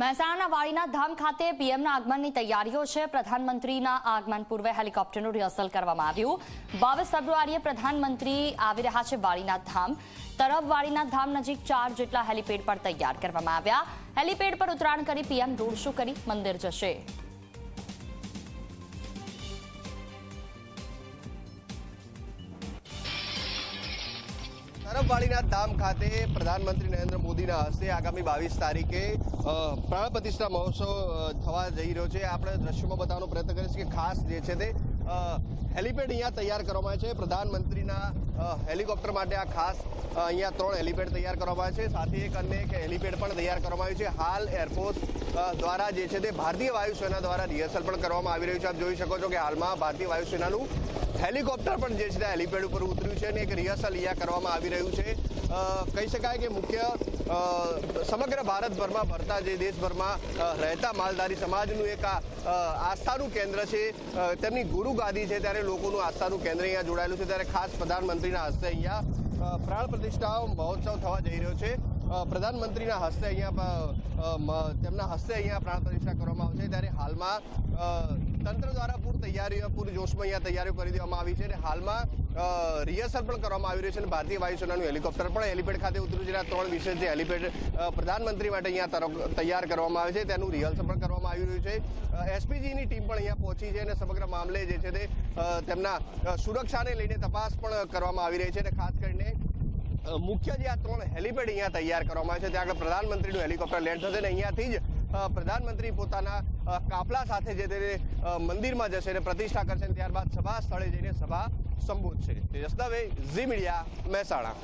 મહેસાણાના વાળીના ધામ ખાતે પીએમના આગમનની તૈયારીઓ છે. પ્રધાનમંત્રીના આગમન પૂર્વે હેલિકોપ્ટરનું રિહર્સલ કરવામાં આવ્યું. બાવીસ ફેબ્રુઆરીએ પ્રધાનમંત્રી આવી રહ્યા છે વાળીના ધામ. તરફ વાળીના ધામ નજીક ચાર જેટલા હેલિપેડ પર તૈયાર કરવામાં આવ્યા. હેલિપેડ પર ઉતરાણ કરી પીએમ રોડ શો કરી મંદિર જશે. તરફવાળીના ધામ ખાતે પ્રધાનમંત્રી નરેન્દ્ર મોદીના હસ્તે આગામી બાવીસ તારીખે પ્રાણ પ્રતિષ્ઠા મહોત્સવ થવા જઈ રહ્યો છે. આપણે દ્રશ્યોમાં બતાવવાનો પ્રયત્ન કરીશું કે ખાસ જે છે તે હેલિપેડ અહીંયા તૈયાર કરવામાં આવે છે. પ્રધાનમંત્રીના હેલિકોપ્ટર માટે આ ખાસ અહીંયા ત્રણ હેલિપેડ તૈયાર કરવામાં આવે છે. સાથે એક અન્ય એક હેલિપેડ પણ તૈયાર કરવામાં આવ્યું છે. હાલ એરફોર્સ દ્વારા જે છે તે ભારતીય વાયુસેના દ્વારા રિહર્સલ પણ કરવામાં આવી રહ્યું છે. આપ જોઈ શકો છો કે હાલમાં ભારતીય વાયુસેનાનું હેલિકોપ્ટર પણ જે છે તે હેલિપેડ ઉપર ઉતર્યું છે અને એક રિહર્સલ અહીંયા કરવામાં આવી રહ્યું છે. કહી શકાય કે મુખ્ય સમગ્ર ભારતભરમાં, ભરતા જે દેશભરમાં રહેતા માલધારી સમાજનું એક આસ્થાનું કેન્દ્ર છે. તેમની ગુરુ ગાદી છે ત્યારે લોકોનું આસ્થાનું કેન્દ્ર અહીંયા જોડાયેલું છે. ત્યારે ખાસ પ્રધાનમંત્રીના હસ્તે અહીંયા પ્રાણ પ્રતિષ્ઠા મહોત્સવ થવા જઈ રહ્યો છે. પ્રધાનમંત્રીના હસ્તે અહીંયા તેમના હસ્તે અહીંયા પ્રાણ પ્રતિષ્ઠા કરવામાં આવશે ત્યારે હાલમાં તંત્ર દ્વારા પૂર તૈયારીઓ, પૂર જોશમાં અહીંયા તૈયારીઓ કરી દેવામાં આવી છે અને હાલમાં રિહર્સલ પણ કરવામાં આવી રહ્યું છે અને ભારતીય વાયુસેનાનું હેલિકોપ્ટર પણ હેલિપેડ ખાતે ઉતર્યું છે. આ ત્રણ વિશેષ જે હેલિપેડ પ્રધાનમંત્રી માટે અહીંયા તૈયાર કરવામાં આવે છે. તેનું રિહર્સલ પણ કરવામાં આવી રહ્યું છે. એસપીજીની ટીમ પણ અહીંયા પહોંચી છે અને સમગ્ર મામલે જે છે તે તેમના સુરક્ષાને લઈને તપાસ પણ કરવામાં આવી રહી છે અને ખાસ કરીને મુખ્ય જે આ ત્રણ હેલિપેડ અહીંયા તૈયાર કરવામાં આવે છે, ત્યાં આગળ પ્રધાનમંત્રીનું હેલિકોપ્ટર લેન્ડ થશે અને અહીંયાથી જ પ્રધાનમંત્રી પોતાના કાફલા સાથે જે તે મંદિરમાં જશે અને પ્રતિષ્ઠા કરશે ત્યારબાદ સભા સ્થળે જઈને સભા સંબોધશે. Tejas Dave, Zee media, Mehsana.